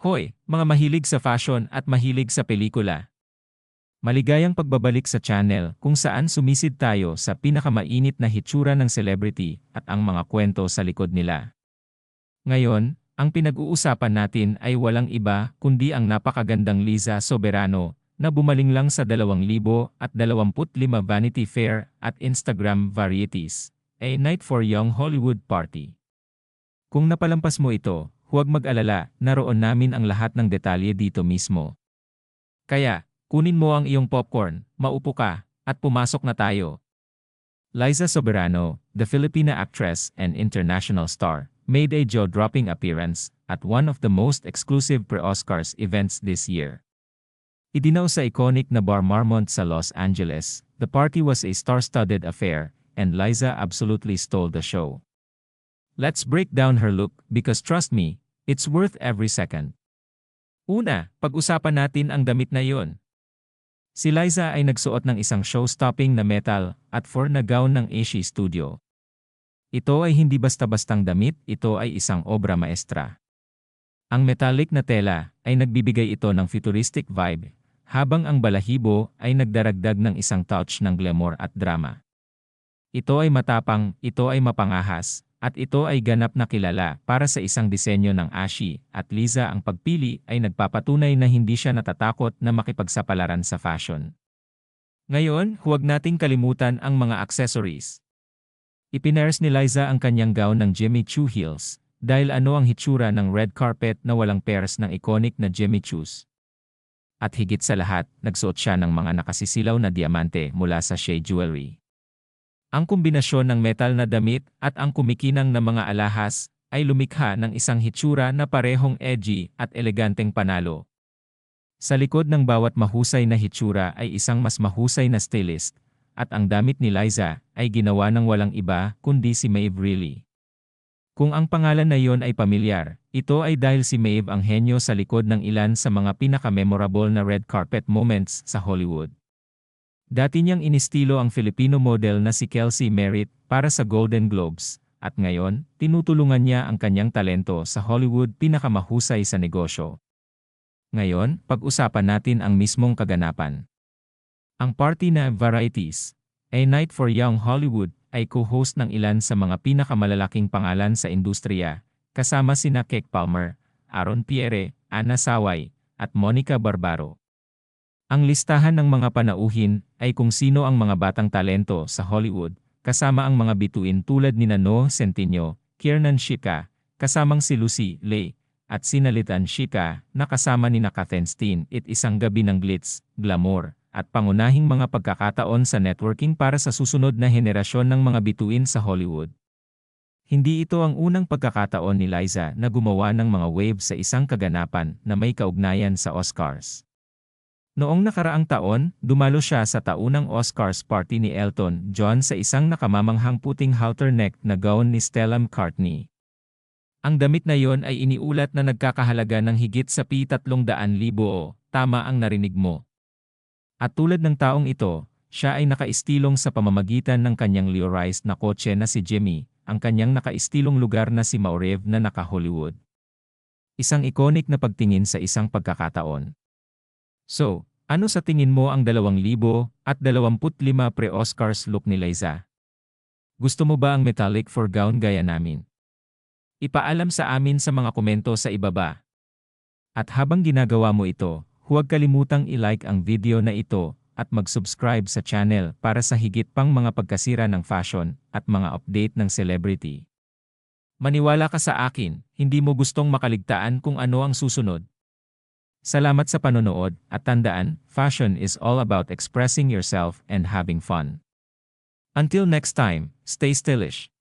Hoy, mga mahilig sa fashion at mahilig sa pelikula. Maligayang pagbabalik sa channel kung saan sumisid tayo sa pinakamainit na hitsura ng celebrity at ang mga kwento sa likod nila. Ngayon, ang pinag-uusapan natin ay walang iba kundi ang napakagandang Liza Soberano na bumaling lang sa 2025 Vanity Fair at Instagram Varieties, a Night for Young Hollywood Party. Kung napalampas mo ito, huwag mag-alala, naroon namin ang lahat ng detalye dito mismo. Kaya, kunin mo ang iyong popcorn, maupo ka, at pumasok na tayo. Liza Soberano, the Filipina actress and international star, made a jaw-dropping appearance at one of the most exclusive pre-Oscars events this year. Idinaw sa iconic na Bar Marmont sa Los Angeles, the party was a star-studded affair, and Liza absolutely stole the show. Let's break down her look because trust me, it's worth every second. Una, pag-usapan natin ang damit na yon. Si Liza ay nagsuot ng isang show-stopping na metal at for na gown ng Aishi Studio. Ito ay hindi basta-bastang damit, ito ay isang obra maestra. Ang metallic na tela ay nagbibigay ito ng futuristic vibe, habang ang balahibo ay nagdaragdag ng isang touch ng glamour at drama. Ito ay matapang, ito ay mapangahas, at ito ay ganap na kilala para sa isang disenyo ng Ashi at Liza ang pagpili ay nagpapatunay na hindi siya natatakot na makipagsapalaran sa fashion. Ngayon, huwag nating kalimutan ang mga accessories. Ipinairs ni Liza ang kanyang gown ng Jimmy Choo heels, dahil ano ang hitsura ng red carpet na walang pairs ng iconic na Jimmy Choos. At higit sa lahat, nagsuot siya ng mga nakasisilaw na diamante mula sa Shea Jewelry. Ang kombinasyon ng metal na damit at ang kumikinang na mga alahas ay lumikha ng isang hitsura na parehong edgy at eleganteng panalo. Sa likod ng bawat mahusay na hitsura ay isang mas mahusay na stylist, at ang damit ni Liza ay ginawa ng walang iba kundi si Maeve Reilly. Kung ang pangalan na iyon ay pamilyar, ito ay dahil si Maeve ang henyo sa likod ng ilan sa mga pinaka-memorable na red carpet moments sa Hollywood. Dati niyang inistilo ang Filipino model na si Kelsey Merritt para sa Golden Globes, at ngayon, tinutulungan niya ang kanyang talento sa Hollywood pinakamahusay sa negosyo. Ngayon, pag-usapan natin ang mismong kaganapan. Ang party na Varieties, A Night for Young Hollywood, ay co-host ng ilan sa mga pinakamalalaking pangalan sa industriya, kasama sina Kek Palmer, Aaron Pierre, Ana Saway, at Monica Barbaro. Ang listahan ng mga panauhin ay kung sino ang mga batang talento sa Hollywood, kasama ang mga bituin tulad ni Nano Centineo, Kiernan Shika, kasamang si Lucy Lay, at sinalitan Shika na kasama ni Nakathenstein it isang gabi ng glitz, glamour, at pangunahing mga pagkakataon sa networking para sa susunod na henerasyon ng mga bituin sa Hollywood. Hindi ito ang unang pagkakataon ni Liza na gumawa ng mga wave sa isang kaganapan na may kaugnayan sa Oscars. Noong nakaraang taon, dumalo siya sa taunang Oscars party ni Elton John sa isang nakamamanghang puting halter-neck na gown ni Stella McCartney. Ang damit na yon ay iniulat na nagkakahalaga ng higit sa P300,000 o, tama ang narinig mo. At tulad ng taong ito, siya ay nakaistilong sa pamamagitan ng kanyang leorized na kotse na si Jimmy, ang kanyang nakaistilong lugar na si Maurev na naka-Hollywood. Isang iconic na pagtingin sa isang pagkakataon. So, ano sa tingin mo ang 2,000 at 25 pre-Oscars look ni Liza? Gusto mo ba ang metallic for gown gaya namin? Ipaalam sa amin sa mga komento sa ibaba. At habang ginagawa mo ito, Huwag kalimutang i-like ang video na ito at mag-subscribe sa channel para sa higit pang mga pagkasira ng fashion at mga update ng celebrity. Maniwala ka sa akin, hindi mo gustong makaligtaan kung ano ang susunod. Salamat sa panonood at tandaan, fashion is all about expressing yourself and having fun. Until next time, stay stylish.